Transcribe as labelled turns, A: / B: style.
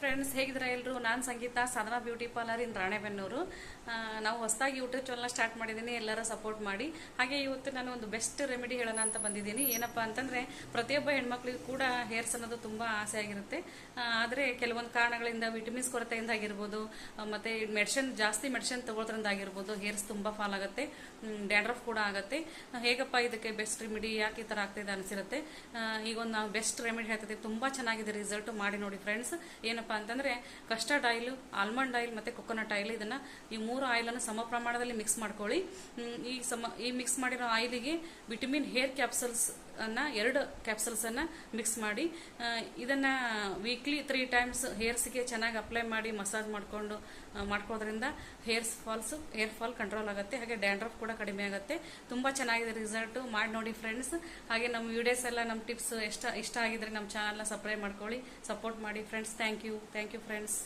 A: Friends ಹೇಗಿದ್ರೆ ಎಲ್ಲರೂ ನಾನು Sangeetha, Sadhana beauty parlour in Ranebennur. ನಾವು ಹೊಸದಾಗಿ ಯೂಟ್ಯೂಬ್ ಚಾನಲ್ನ ಸ್ಟಾರ್ಟ್ ಮಾಡಿದ್ದೀನಿ ಎಲ್ಲರೂ ಸಪೋರ್ಟ್ ಮಾಡಿ. ಹಾಗೆ ಇವತ್ತು ನಾನು ಒಂದು ಬೆಸ್ಟ್ ರೆಮಿಡಿ ಹೇಳೋಣ ಅಂತ ಬಂದಿದ್ದೀನಿ. ಏನಪ್ಪ ಅಂತಂದರೆ, ಪ್ರತಿಯೊಬ್ಬ ಹೆಣ್ಮಕ್ಳಿಗೂ ಕೂಡ ಹೇರ್ಸ್ ಅನ್ನೋದು ತುಂಬ ಆಸೆ ಆಗಿರುತ್ತೆ. ಆದರೆ ಕೆಲವೊಂದು ಕಾರಣಗಳಿಂದ ವಿಟಮಿನ್ಸ್ ಕೊರತೆಯಿಂದ ಆಗಿರ್ಬೋದು ಮತ್ತು ಮೆಡಿಷನ್ ಜಾಸ್ತಿ ಮೆಡಿಷನ್ ತಗೊಳ್ಳೋದ್ರಿಂದ ಆಗಿರ್ಬೋದು ಹೇರ್ಸ್ ತುಂಬ ಫಾಲ್ ಆಗುತ್ತೆ ಡ್ಯಾಂಡ್ರಫ್ ಕೂಡ ಆಗುತ್ತೆ. ಹೇಗಪ್ಪ ಇದಕ್ಕೆ ಬೆಸ್ಟ್ ರೆಮಿಡಿ ಯಾಕೆ ಈ ಥರ ಆಗ್ತಿದೆ ಅನಿಸಿರುತ್ತೆ? ಈಗ ಒಂದು ನಾವು ಬೆಸ್ಟ್ ರೆಮಿಡಿ ಹೇಳ್ತಿದ್ದೀವಿ. ತುಂಬ ಚೆನ್ನಾಗಿದೆ ರಿಸಲ್ಟ್ ಮಾಡಿ ನೋಡಿ ಫ್ರೆಂಡ್ಸ್ ಏನಪ್ಪಾ ಅಂತಂದ್ರೆ ಕಸ್ಟರ್ಡ್ ಆಯಿಲ್, ಆಲ್ಮಂಡ್ ಆಯಿಲ್ ಮತ್ತೆ ಕೊಕೊನಟ್ ಆಯಿಲ್ ಇದನ್ನ ಈ ಮೂರು ಆಯಿಲನ್ನು ಸಮ ಪ್ರಮಾಣದಲ್ಲಿ ಮಿಕ್ಸ್ ಮಾಡ್ಕೊಳ್ಳಿ. ಈ ಸಮ, ಈ ಮಿಕ್ಸ್ ಮಾಡಿರೋ ಆಯಿಲಿಗೆ ವಿಟಮಿನ್ ಹೇರ್ ಕ್ಯಾಪ್ಸಲ್ಸ್ ಅನ್ನ, ಎರಡು ಕ್ಯಾಪ್ಸಲ್ಸನ್ನು ಮಿಕ್ಸ್ ಮಾಡಿ ಇದನ್ನು ವೀಕ್ಲಿ ತ್ರೀ ಟೈಮ್ಸ್ ಹೇರ್ಸ್ಗೆ ಚೆನ್ನಾಗಿ ಅಪ್ಲೈ ಮಾಡಿ ಮಸಾಜ್ ಮಾಡಿಕೊಂಡು ಮಾಡ್ಕೋದ್ರಿಂದ hairs falls hair fall control ಆಗುತ್ತೆ. ಹಾಗೆ ಡ್ಯಾಂಡ್ರಫ್ ಕೂಡ ಕಡಿಮೆ ಆಗುತ್ತೆ. ತುಂಬ ಚೆನ್ನಾಗಿದೆ ರಿಸಲ್ಟ್ ಮಾಡಿ ನೋಡಿ ಫ್ರೆಂಡ್ಸ್ ಹಾಗೆ ನಮ್ಮ ವಿಡಿಯೋಸ್ ಎಲ್ಲ ನಮ್ಮ ಟಿಪ್ಸ್ ಇಷ್ಟ ಇಷ್ಟ ಆಗಿದ್ರೆ ನಮ್ಮ ಚಾನಲ್ನ ಸಬ್ಸ್ಕ್ರೈಬ್ ಮಾಡ್ಕೊಳ್ಳಿ. ಸಪೋರ್ಟ್ ಮಾಡಿ friends thank you thank you friends